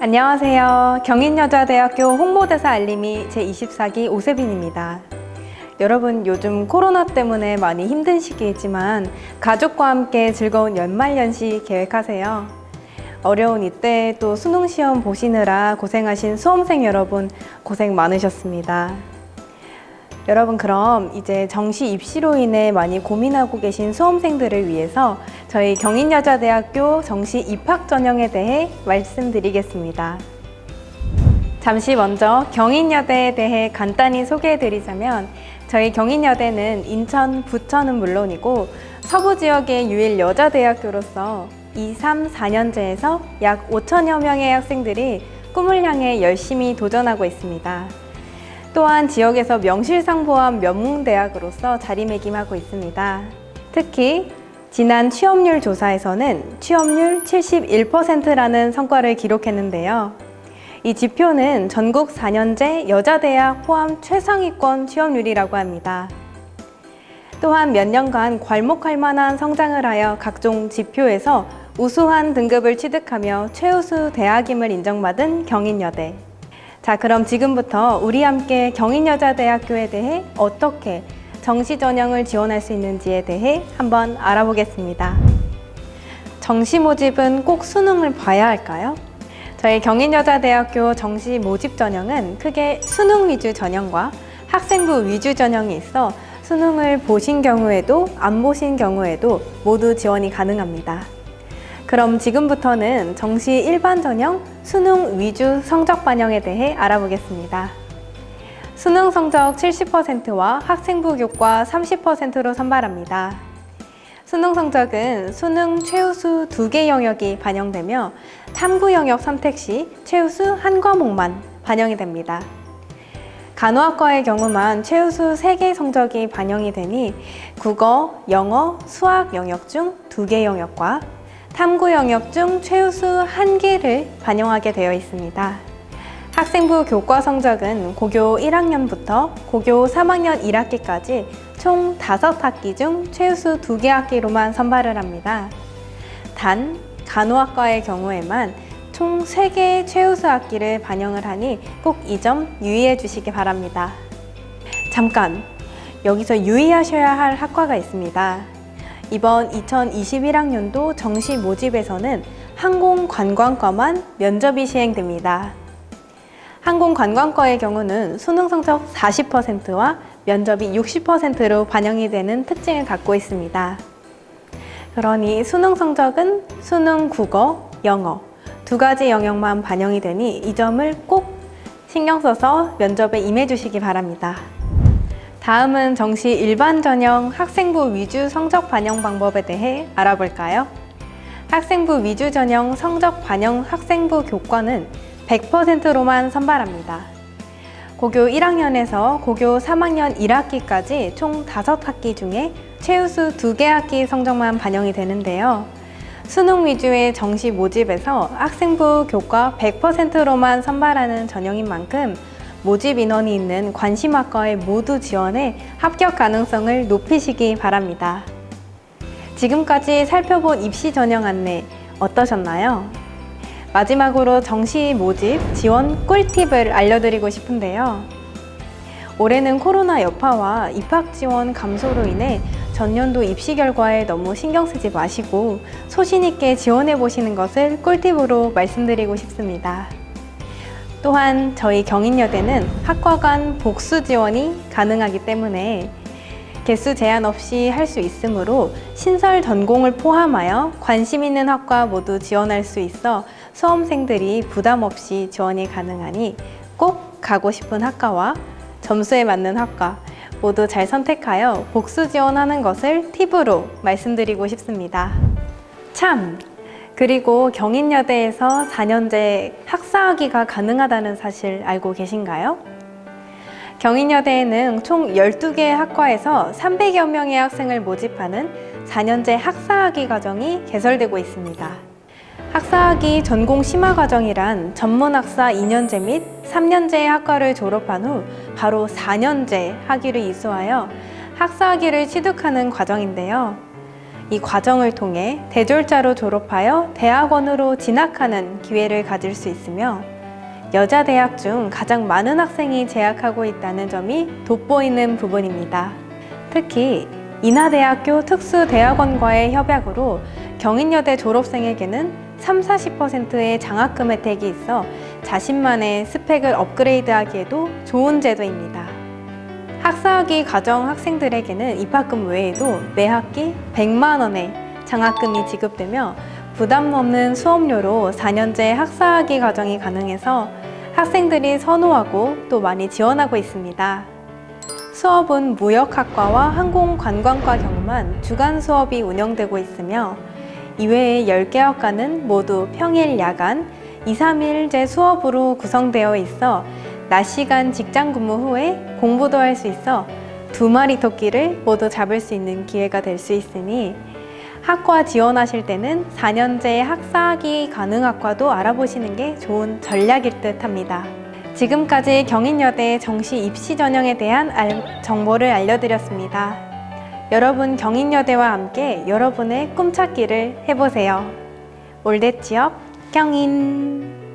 안녕하세요. 경인여자대학교 홍보대사 알림이 제24기 오세빈입니다. 여러분 요즘 코로나 때문에 많이 힘든 시기이지만 가족과 함께 즐거운 연말연시 계획하세요. 어려운 이때 또 수능 시험 보시느라 고생하신 수험생 여러분 고생 많으셨습니다. 여러분 그럼 이제 정시 입시로 인해 많이 고민하고 계신 수험생들을 위해서 저희 경인여자대학교 정시 입학 전형에 대해 말씀드리겠습니다. 잠시 먼저 경인여대에 대해 간단히 소개해드리자면 저희 경인여대는 인천, 부천은 물론이고 서부 지역의 유일 여자대학교로서 2, 3, 4년제에서 약 5천여 명의 학생들이 꿈을 향해 열심히 도전하고 있습니다. 또한 지역에서 명실상부한 명문대학으로서 자리매김하고 있습니다. 특히 지난 취업률 조사에서는 취업률 71%라는 성과를 기록했는데요. 이 지표는 전국 4년제 여자대학 포함 최상위권 취업률이라고 합니다. 또한 몇 년간 괄목할 만한 성장을 하여 각종 지표에서 우수한 등급을 취득하며 최우수 대학임을 인정받은 경인여대. 자, 그럼 지금부터 우리 함께 경인여자대학교에 대해 어떻게 정시 전형을 지원할 수 있는지에 대해 한번 알아보겠습니다. 정시 모집은 꼭 수능을 봐야 할까요? 저희 경인여자대학교 정시 모집 전형은 크게 수능 위주 전형과 학생부 위주 전형이 있어 수능을 보신 경우에도 안 보신 경우에도 모두 지원이 가능합니다. 그럼 지금부터는 정시 일반 전형 수능 위주 성적 반영에 대해 알아보겠습니다. 수능 성적 70%와 학생부 교과 30%로 선발합니다. 수능 성적은 수능 최우수 두 개 영역이 반영되며 탐구 영역 선택 시 최우수 한 과목만 반영이 됩니다. 간호학과의 경우만 최우수 세 개 성적이 반영이 되니 국어, 영어, 수학 영역 중 두 개 영역과 탐구 영역 중 최우수 한 개를 반영하게 되어 있습니다. 학생부 교과 성적은 고교 1학년부터 고교 3학년 1학기까지 총 5학기 중 최우수 2개 학기로만 선발을 합니다. 단, 간호학과의 경우에만 총 3개의 최우수 학기를 반영을 하니 꼭 이 점 유의해 주시기 바랍니다. 잠깐! 여기서 유의하셔야 할 학과가 있습니다. 이번 2021학년도 정시 모집에서는 항공관광과만 면접이 시행됩니다. 항공관광과의 경우는 수능 성적 40%와 면접이 60%로 반영이 되는 특징을 갖고 있습니다. 그러니 수능 성적은 수능 국어, 영어 두 가지 영역만 반영이 되니 이 점을 꼭 신경 써서 면접에 임해 주시기 바랍니다. 다음은 정시 일반 전형 학생부 위주 성적 반영 방법에 대해 알아볼까요? 학생부 위주 전형 성적 반영 학생부 교과는 100%로만 선발합니다. 고교 1학년에서 고교 3학년 1학기까지 총 5학기 중에 최우수 2개 학기 성적만 반영이 되는데요. 수능 위주의 정시 모집에서 학생부 교과 100%로만 선발하는 전형인 만큼 모집 인원이 있는 관심학과에 모두 지원해 합격 가능성을 높이시기 바랍니다. 지금까지 살펴본 입시 전형 안내 어떠셨나요? 마지막으로 정시 모집 지원 꿀팁을 알려드리고 싶은데요. 올해는 코로나 여파와 입학 지원 감소로 인해 전년도 입시 결과에 너무 신경 쓰지 마시고 소신 있게 지원해 보시는 것을 꿀팁으로 말씀드리고 싶습니다. 또한 저희 경인여대는 학과 간 복수 지원이 가능하기 때문에 개수 제한 없이 할 수 있으므로 신설 전공을 포함하여 관심 있는 학과 모두 지원할 수 있어 수험생들이 부담 없이 지원이 가능하니 꼭 가고 싶은 학과와 점수에 맞는 학과 모두 잘 선택하여 복수 지원하는 것을 팁으로 말씀드리고 싶습니다. 참! 그리고 경인여대에서 4년제 학사학위가 가능하다는 사실 알고 계신가요? 경인여대에는 총 12개의 학과에서 300여 명의 학생을 모집하는 4년제 학사학위 과정이 개설되고 있습니다. 학사학위 전공 심화 과정이란 전문학사 2년제 및 3년제 학과를 졸업한 후 바로 4년제 학위를 이수하여 학사학위를 취득하는 과정인데요. 이 과정을 통해 대졸자로 졸업하여 대학원으로 진학하는 기회를 가질 수 있으며 여자 대학 중 가장 많은 학생이 재학하고 있다는 점이 돋보이는 부분입니다. 특히 인하대학교 특수대학원과의 협약으로 경인여대 졸업생에게는 3, 40%의 장학금 혜택이 있어 자신만의 스펙을 업그레이드하기에도 좋은 제도입니다. 학사학위 과정 학생들에게는 입학금 외에도 매 학기 100만 원의 장학금이 지급되며 부담 없는 수업료로 4년제 학사학위 과정이 가능해서 학생들이 선호하고 또 많이 지원하고 있습니다. 수업은 무역학과와 항공관광과 경험한 주간 수업이 운영되고 있으며 이외의 10개 학과는 모두 평일 야간 2, 3일제 수업으로 구성되어 있어 낮 시간 직장 근무 후에 공부도 할 수 있어 두 마리 토끼를 모두 잡을 수 있는 기회가 될 수 있으니 학과 지원하실 때는 4년제 학사학위 가능 학과도 알아보시는 게 좋은 전략일 듯 합니다. 지금까지 경인여대 정시 입시 전형에 대한 알- 정보를 알려드렸습니다. 여러분 경인여대와 함께 여러분의 꿈찾기를 해보세요. 올대 취업 경인